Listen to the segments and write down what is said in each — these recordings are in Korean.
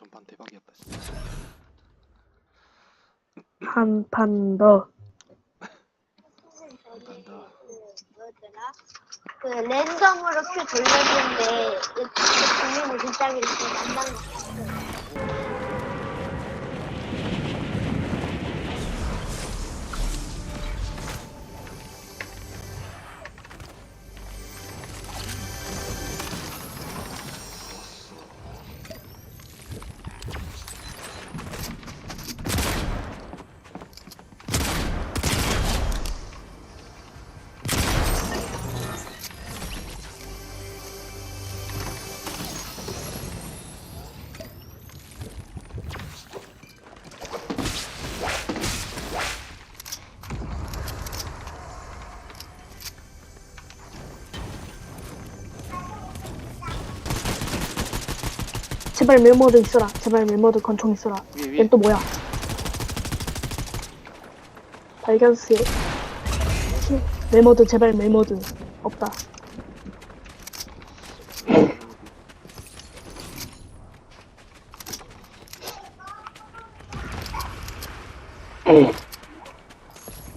전판 대박이었다 진짜. 한 판 더. 간다. 그 랜덤으로 큐 돌려주는데 그 돌리는 글자기를 담당 제발 멜모드 있어라. 제발 멜모드 권총 있어라. 위에 위에. 얜 또 뭐야? 발견스에 멜모드 제발 멜모드 없다.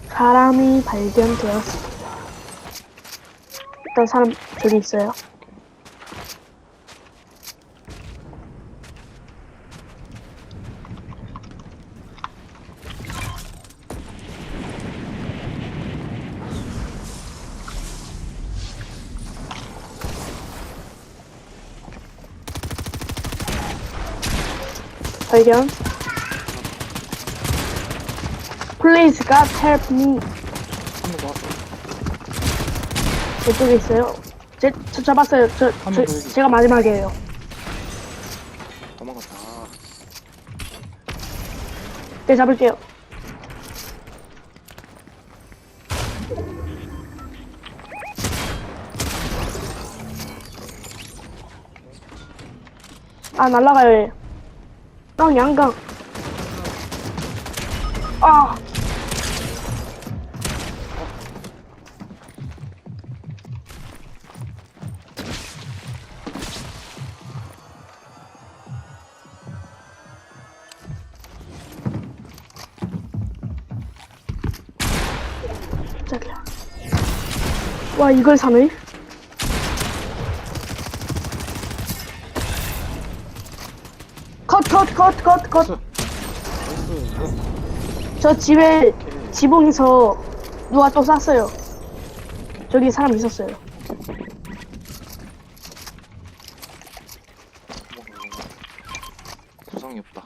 사람이 발견되었습니다. 일단 사람 저기 있어요. 발견. Please God help me. 이쪽에 있어요. 제, 저 잡았어요. 저, 저 더. 제가 마지막이에요. 도망갔다. 네, 잡을게요. 아, 날라가요, 얘. 깡, 양강. 아! 와, 이걸 사네? 컷, 컷, 컷. 저 집에. 지붕에서 누가 또 쐈어요. 저기 사람 있었어요. 도망가. 구성이 없다.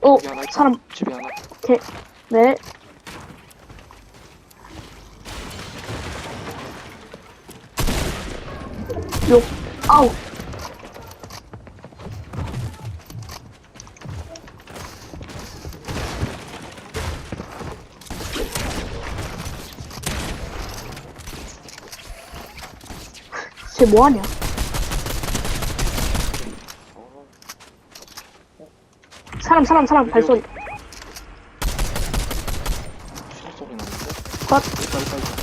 어, 집에 하나 있다. 사람, 집에 하나. 개, 네. 욕, 아우. 쟤 뭐하냐? 사람, 사람, 사람, 발소리. 소리 나는데. 컷, 있다 있다 있다.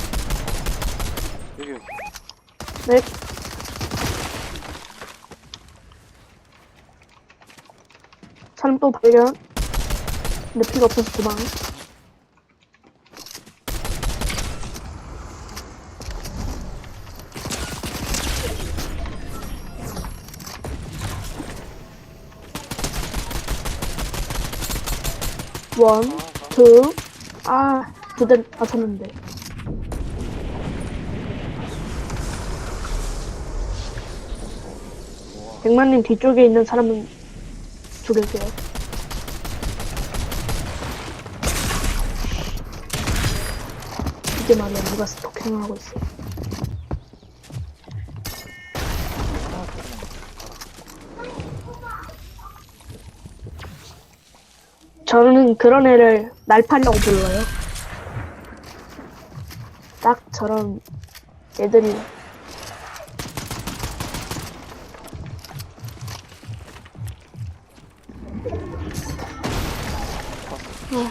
여기 여기. 네. 사람 또 발견. 근데 피가 없어서 도망. 원, 투, 아, 두대 맞췄는데. 백만님 뒤쪽에 있는 사람은 죽일게요. 이게 말이야, 누가 스토킹을 하고 있어. 저는 그런 애를 날파리라고 불러요. 딱 저런 애들이. 어.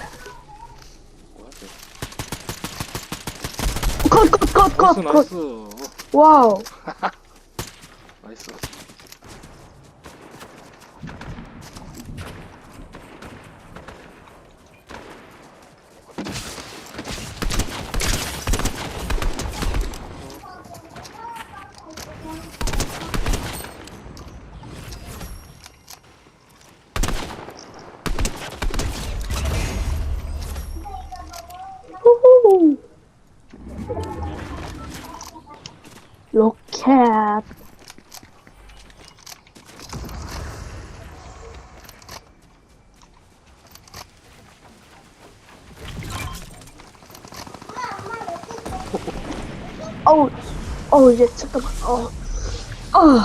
컷컷 컷 컷컷. 와우. 어우, 어우, 이제 잠깐만, 어, 어, 어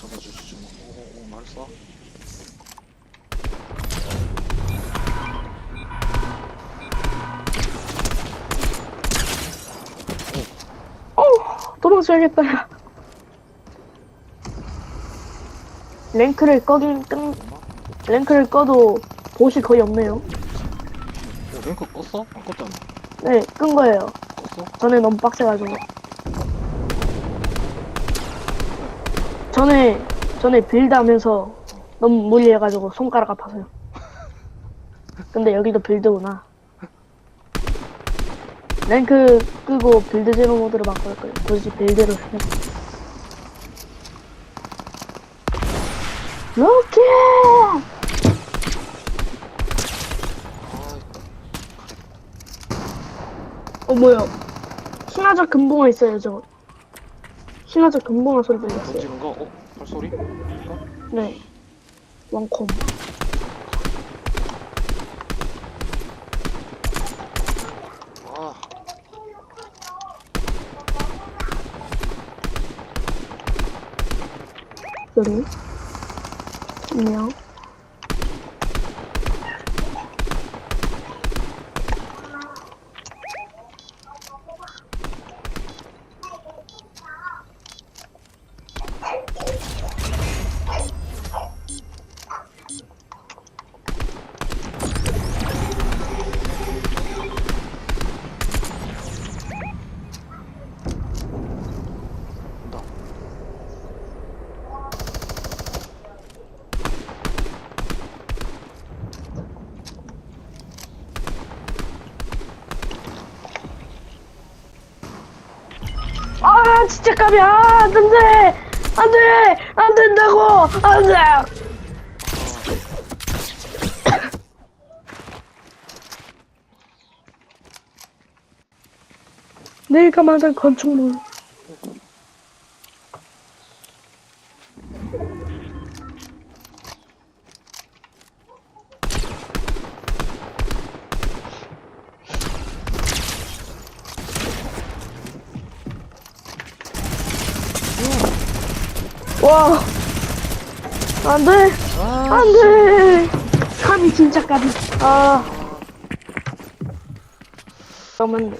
잡아주시죠 오오오 나이스 어, 도망쳐야겠다. 야. 랭크를 꺼긴, 끈, 랭크를 꺼도 보시 거의 없네요. 어 랭크 껐어? 안 껐잖아 네, 끈 거예요. 껐어? 전에 너무 빡세가지고. 전에, 전에 빌드 하면서 너무 무리해가지고 손가락 아파서요. 근데 여기도 빌드구나. 랭크 끄고 빌드 제로 모드로 바꿀 거예요. 굳이 빌드로 해. 로켓! 어, 뭐야. 신화적 금붕어 있어요, 저. 신화적 금붕어 소리 들렸어요. 던지는 거? 어? 발소리? 이거? 네. 왕콤. 아 소리. 안녕. 아, 진짜 깜이야. 아, 안 돼. 안 돼. 안 된다고. 안 돼. 내가 만든 건축물. 와. 안 돼. 아 안 돼. 3이 진짜 까비. 아. 그러면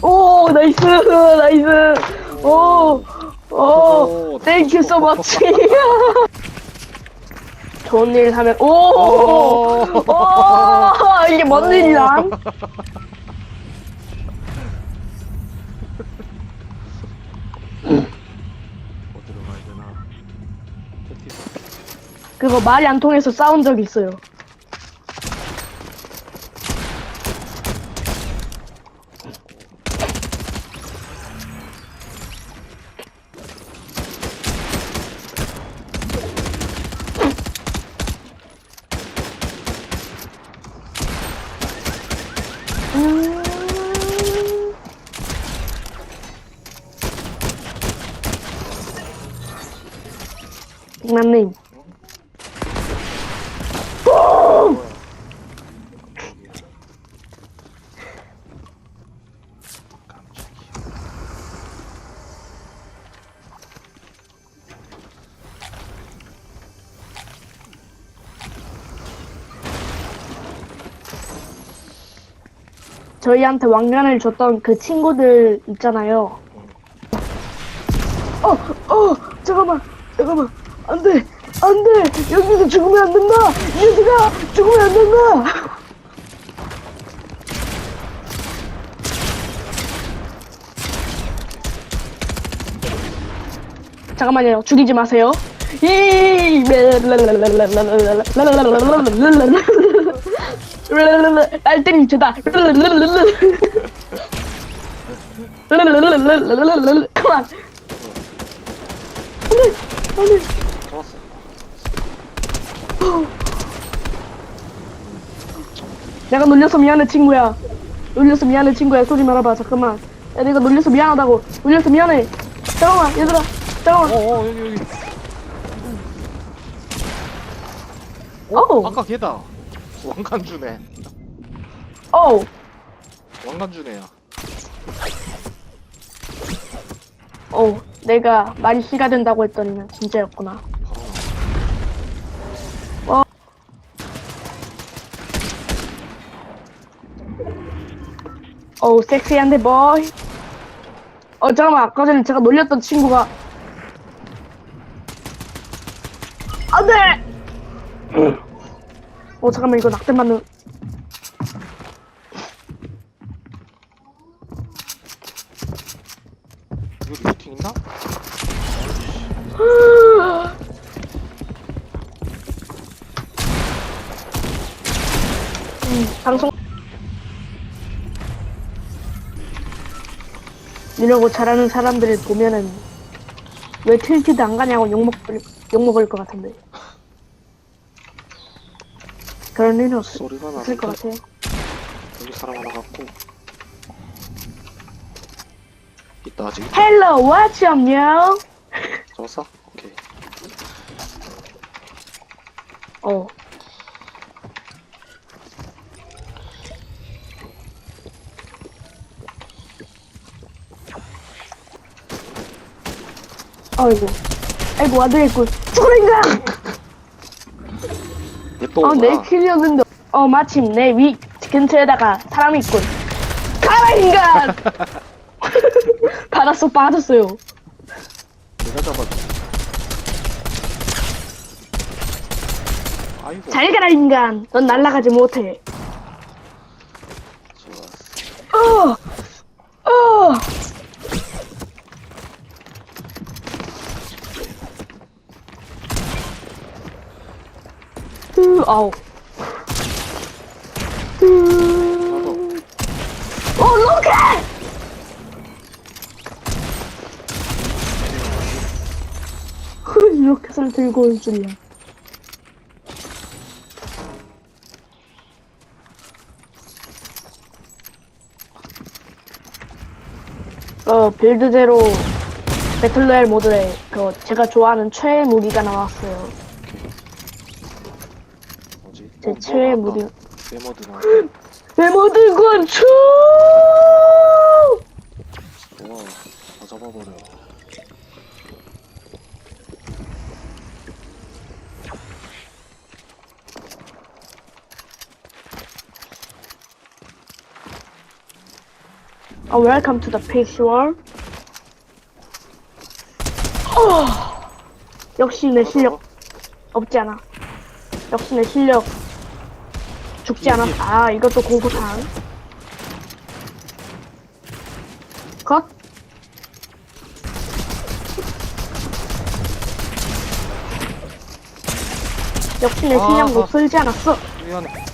오, 나이스, 나이스. 오, 오, 오, 땡큐 much. 좋은 일 하면, 오, 오. 오, 이게 뭔 일이야? 그거 말이 안 통해서 싸운 적 있어요. 음... 빅맘님. 저희한테 왕관을 줬던 그 친구들 있잖아요. 잠깐만, 잠깐만. 안 돼, 안 돼. 여기서 죽으면 안 된다. 이 녀석아, 죽으면 안 된다. 잠깐만요, 죽이지 마세요. 이 알때님 죄다. 그만. 안돼, 안돼. 좋았어. 내가 놀려서 미안해 친구야. 놀려서 미안해 친구야. 소리 말아봐. 잠깐만. 야 내가 놀려서 미안하다고. 놀려서 미안해. 잠깐만 얘들아. 잠깐만. 어, 어, 여기, 여기. 어우. 아까 걔다. 왕관주네. 어우. 왕관주네야. 어우. 내가 많이 희가 된다고 했더니는 진짜였구나. 바로 나. 어우 섹시한데 보이. 어 잠깐만 아까 전에 제가 놀렸던 친구가 안돼. 어 잠깐만 이거 낙대 맞는. 이거 리부팅 있나? 음, 방송 이러고 잘하는 사람들을 보면은 왜 틸티드 안 가냐고 욕먹을 욕먹을 것 같은데 그런 일은 없, 소리가 없을 것 나는데? 같아요. 여기 사람 하나 갖고. 있다, 아직. 헬로 what's up yo? 잡았어? 오케이. 어 아이고 아이고 아들겠군 죽어라 인간 얘 또 어, 내 킬이었는데, 어, 마침 내 위 근처에다가 사람이 있군. 가라, 인간! 받았어, 빠졌어요. 내가 아이고. 잘 가라, 인간! 넌 날아가지 못해. 좋았어. 어! 어! 아우. 으, 어, 로켓! 로켓을 들고 올 줄이야. 어, 빌드 제로 배틀로얄 모드에 그 제가 좋아하는 최애 무기가 나왔어요. 뭐지? 제 어, 최애 뭐 무기. 나왔다. 네모드 나. 메모드 건축! 좋아. 다 잡아버려. 어, welcome to the peace world. 어, 역시 내 실력 없지 않아. 역시 내 실력 죽지 않았다. 아, 이것도 공포탄. 컷. 역시 내 아, 실력 아. 못 쓸지 않았어. 미안해.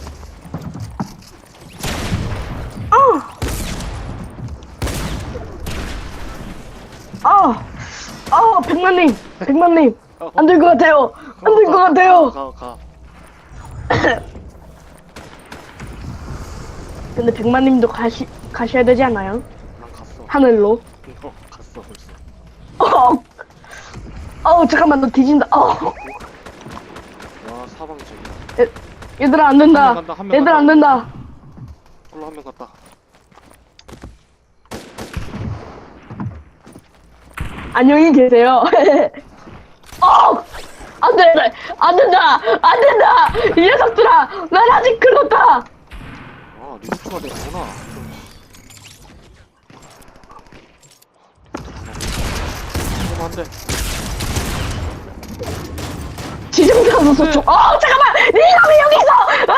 아, 아, 백만님, 백만님, 안 될 것 같아요. 안 될 것 같아요. 가, 가. 근데 백만님도 가시 가셔야 되지 않나요? 난 갔어. 하늘로. 너 갔어 벌써. 어, 어, 잠깐만, 너 뒤진다. 어, 와 사방적이야. 얘들아 안 된다. 한명 간다, 한명 얘들아 안 된다. 홀로 한 명 갔다. 안녕히 계세요. 어, 안 돼, 안 된다, 안 된다. 이 녀석들아, 난 아직 긁었다. 아 리부트가 되는구나. 그럼 안 돼. 지정사수 소총. 어 잠깐만. 네가 왜 여기 있어?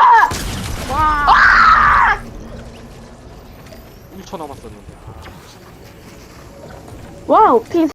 아! 1초 남았었는데 와우 피